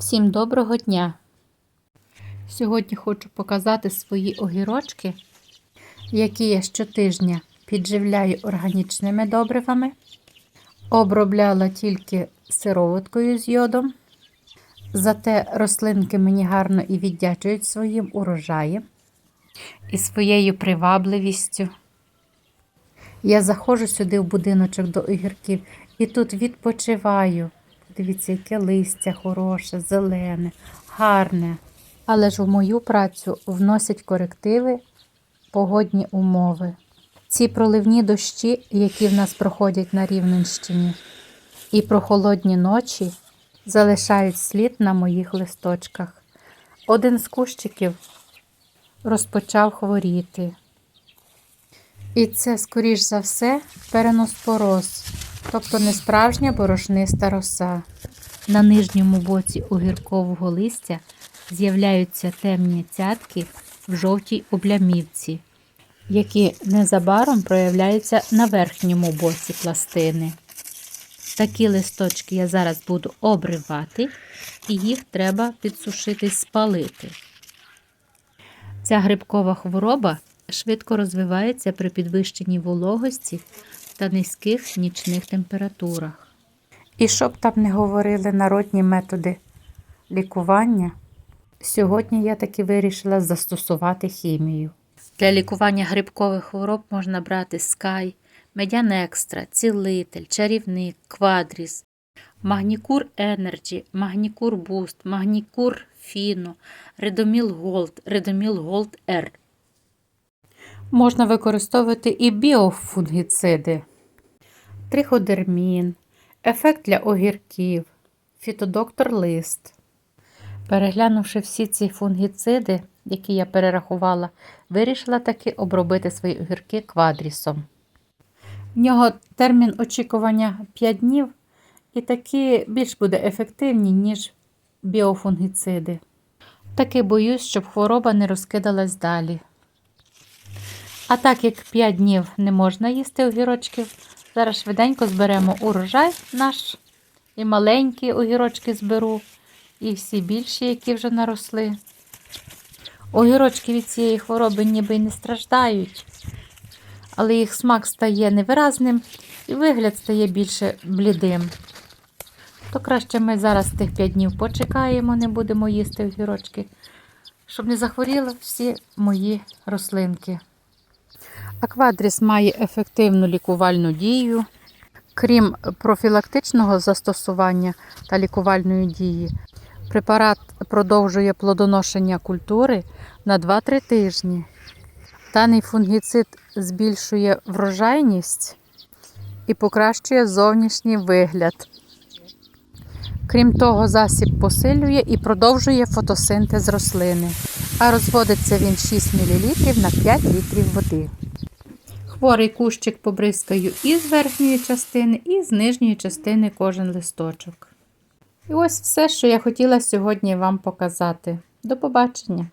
Всім доброго дня! Сьогодні хочу показати свої огірочки, які я щотижня підживляю органічними добривами. Обробляла тільки сироваткою з йодом. Зате рослинки мені гарно і віддячують своїм урожаєм і своєю привабливістю. Я заходжу сюди в будиночок до огірків і тут відпочиваю. Дивіться, яке листя хороше, зелене, гарне. Але ж в мою працю вносять корективи погодні умови. Ці проливні дощі, які в нас проходять на Рівненщині, і прохолодні ночі залишають слід на моїх листочках. Один з кущиків розпочав хворіти. І це, скоріш за все, переноспороз, тобто не справжня борошниста роса. На нижньому боці огіркового листя з'являються темні цятки в жовтій облямівці, які незабаром проявляються на верхньому боці пластини. Такі листочки я зараз буду обривати, і їх треба підсушити спалити. Ця грибкова хвороба швидко розвивається при підвищенні вологості та низьких нічних температурах. І щоб там не говорили народні методи лікування, сьогодні я таки вирішила застосувати хімію. Для лікування грибкових хвороб можна брати скай, медян екстра, цілитель, чарівник, квадріс, магнікур Енерджі, магнікур Буст, магнікур Фіно, редоміл Голд, редоміл Голд Р. Можна використовувати і біофунгіциди, триходермін, ефект для огірків, фітодоктор лист. Переглянувши всі ці фунгіциди, які я перерахувала, вирішила таки обробити свої огірки квадрісом. В нього термін очікування 5 днів, і такі більш буде ефективні, ніж біофунгіциди. Таки боюсь, щоб хвороба не розкидалась далі. А так як 5 днів не можна їсти огірочків, зараз швиденько зберемо урожай наш. І маленькі огірочки зберу, і всі більші, які вже наросли. Огірочки від цієї хвороби ніби й не страждають, але їх смак стає невиразним і вигляд стає більше блідим. То краще ми зараз тих 5 днів почекаємо, не будемо їсти огірочки, щоб не захворіли всі мої рослинки. Аквадріс має ефективну лікувальну дію. Крім профілактичного застосування та лікувальної дії, препарат продовжує плодоношення культури на 2-3 тижні. Даний фунгіцид збільшує врожайність і покращує зовнішній вигляд. Крім того, засіб посилює і продовжує фотосинтез рослини, а розводиться він 6 мл на 5 літрів води. Хворий кущик побризкаю і з верхньої частини, і з нижньої частини кожен листочок. І ось все, що я хотіла сьогодні вам показати. До побачення!